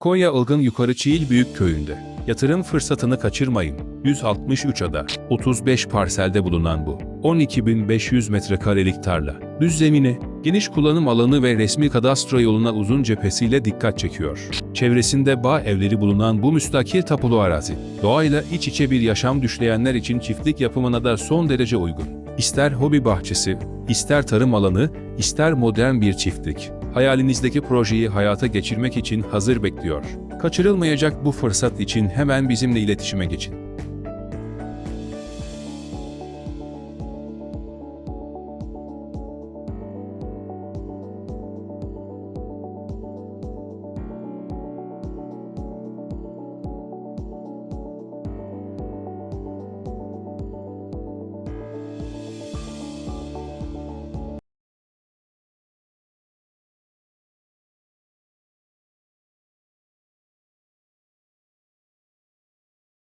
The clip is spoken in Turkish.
Konya Ilgın Yukarı Çiğil Büyük Köyü'nde. Yatırım fırsatını kaçırmayın. 163 ada, 35 parselde bulunan bu 12.500 metrekarelik tarla. Düz zemini, geniş kullanım alanı ve resmi kadastro yoluna uzun cephesiyle dikkat çekiyor. Çevresinde bağ evleri bulunan bu müstakil tapulu arazi, doğayla iç içe bir yaşam düşleyenler için çiftlik yapımına da son derece uygun. İster hobi bahçesi, ister tarım alanı, ister modern bir çiftlik. Hayalinizdeki projeyi hayata geçirmek için hazır bekliyor. Kaçırılmayacak bu fırsat için hemen bizimle iletişime geçin.